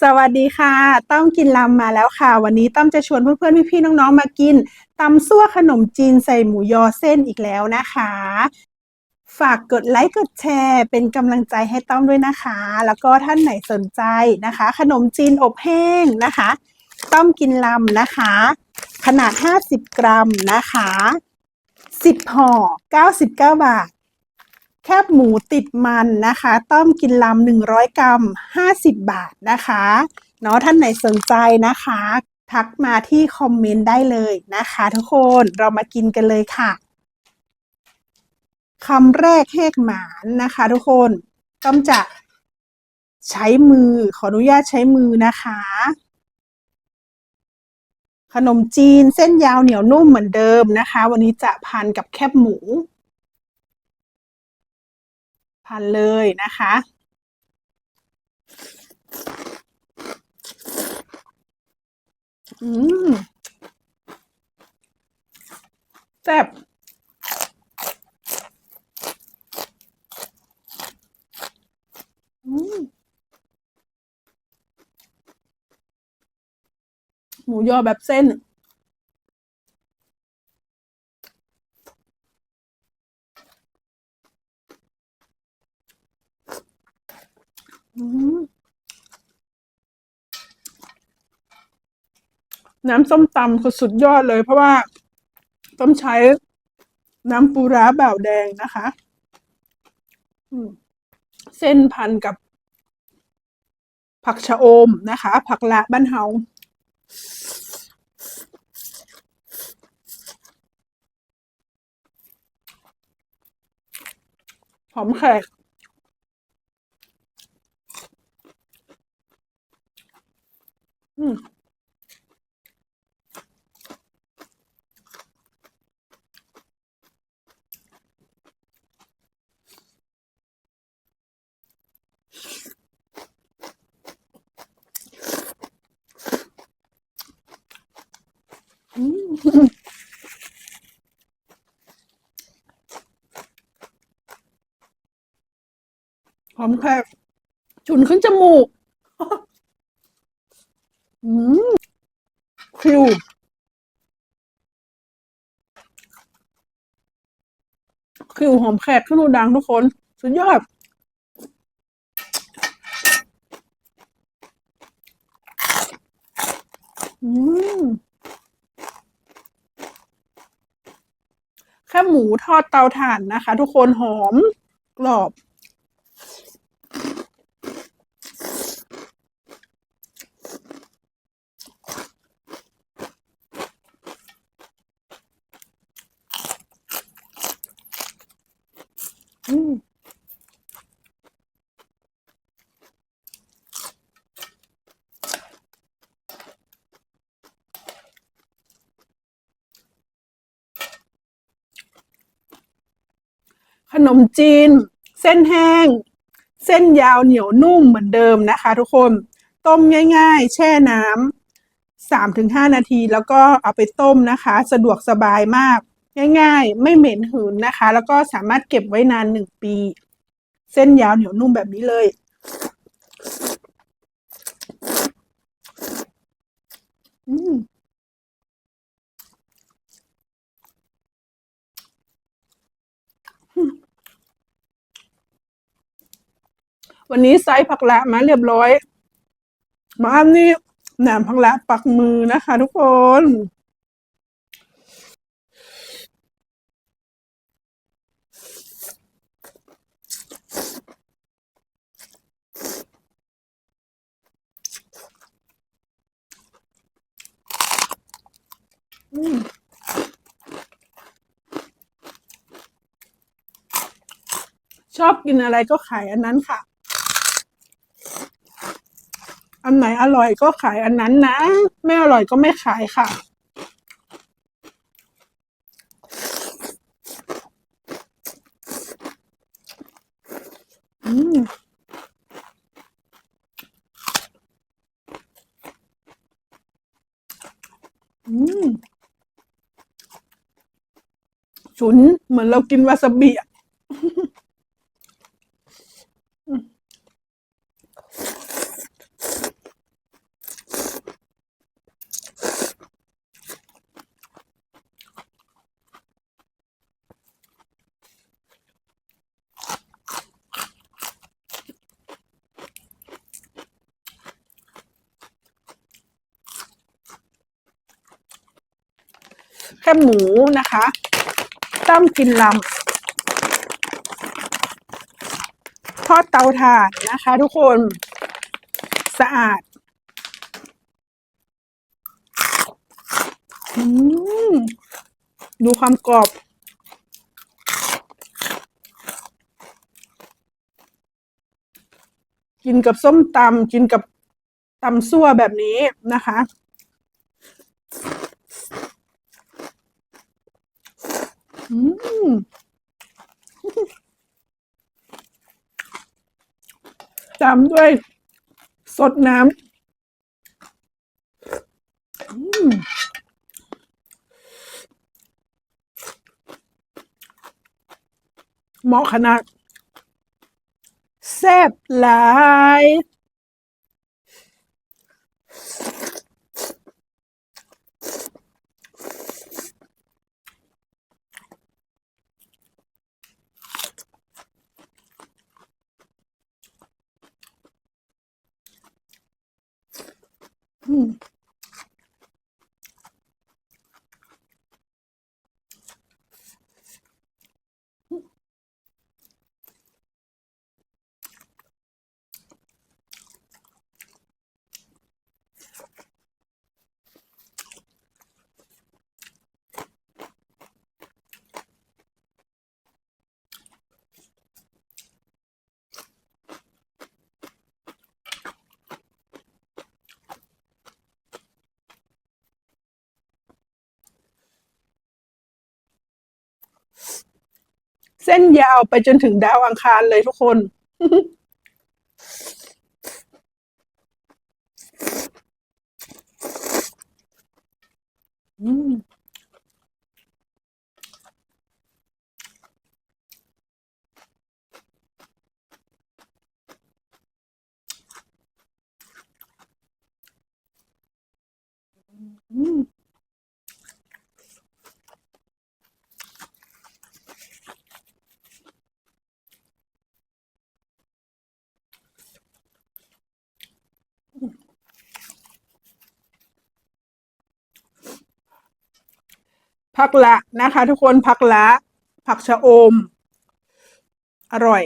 สวัสดีค่ะ ต้อมกินลำมาแล้วค่ะ วันนี้ต้อมจะชวนเพื่อนๆพี่ๆน้องๆมากินตำซั่วขนมจีนใส่หมูยอเส้นอีกแล้วนะคะ ฝากกดไลค์กดแชร์ เป็นกำลังใจให้ต้อมด้วยนะคะ แล้วก็ท่านไหนสนใจนะคะ ขนมจีนอบแห้งนะคะ ต้อมกินลำนะคะ ขนาด 50 กรัมนะคะ 10ห่อ99 บาท แคบหมูติดมันนะคะ ต้อมกินลำหนึ่งร้อยกรัมห้าสิบบาทนะคะเนาะท่านไหนสนใจนะคะ ทักมาที่คอมเมนต์ได้เลยนะคะ ทุกคนเรามากินกันเลยค่ะคำแรกแหกหมานนะคะ ทุกคนต้อมจะใช้มือขออนุญาตใช้มือนะคะ ขนมจีนเส้นยาวเหนียวนุ่มเหมือนเดิมนะคะ วันนี้จะพันกับแคบหมู พันเลยนะคะ อืมแซ่บอืมหมูยอแบบเส้น น้ำส้มตำคือสุดยอดเลย เพราะว่าต้มใช้น้ำปูร้าบ่าวแดงนะคะเส้นพันกับ ผักชะอมนะคะ ผักละบ้านเฮาหอมแขก อืมอืมหอมแขกฉุนขึ้นจมูก อืมคิว คิวหอมแขกขึ้นหูดังทุกคน สุดยอดอืมแค่หมูทอดเตาถ่านนะคะ ทุกคนหอมกรอบ ขนมจีน เส้นแห้ง เส้นยาวเหนียวนุ่มเหมือนเดิมนะคะ ทุกคน ต้มง่าย ๆ แช่น้ำสามถึงห้านาที แล้วก็เอาไปต้มนะคะ สะดวกสบายมาก ง่ายๆ ไม่เหม็นหืนนะคะ แล้วก็สามารถเก็บไว้นานหนึ่งปี เส้นยาวเหนียวนุ่มแบบนี้เลย อืมวันนี้ไซส์ผักละมาเรียบร้อยบ้านนี่แหนมผักละปักมือนะคะทุกคน อบกินอะไรก็ขายอันนั้นค่ะ อันไหนอร่อยก็ขายอันนั้นนะ ไม่อร่อยก็ไม่ขายค่ะ อืมอืมฉุนเหมือนเรากินวาซาบิอะ แคบหมูนะคะต้มกินลำทอดเตาถ่านนะคะ ทุกคนสะอาดดูความกรอบ กินกับส้มตำกินกับตำซั่วแบบนี้นะคะ อืมตามด้วย สดน้ำเหมาะขนาดแซ่บหลาย Hmm. ส้นยาวไปจนถึงดาวอังคารเลยทุกคน อืม อืม ผักละนะคะ ทุกคนผักละ ผักชะอม อร่อย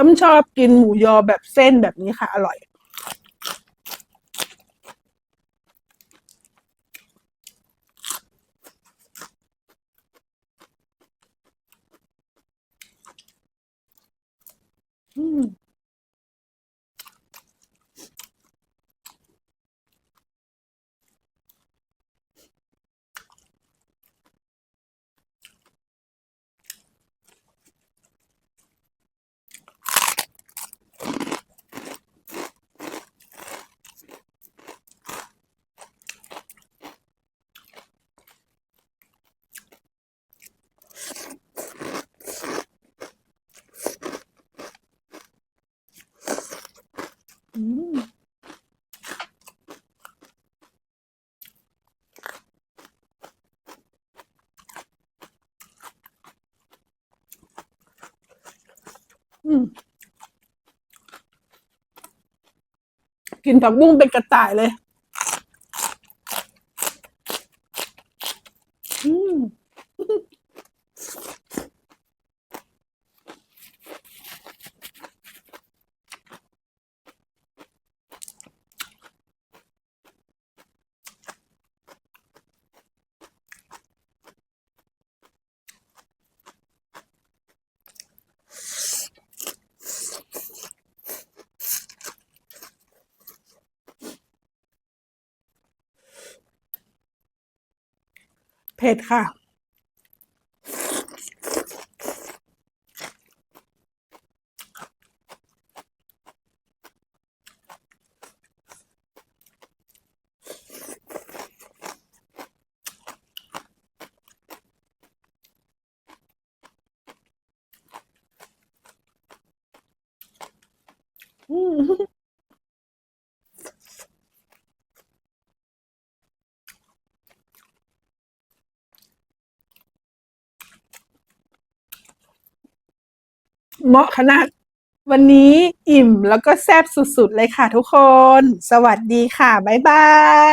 ้มชอบกินหมูยอแบบเส้นแบบนี้ค่ะ อร่อย กินผักบุ้งเป็นกระต่ายเลย เผ็ดค่ะ อืม เหมาะขนาด วันนี้อิ่มแล้วก็แซ่บสุดๆเลยค่ะทุกคน สวัสดีค่ะ บ๊ายบาย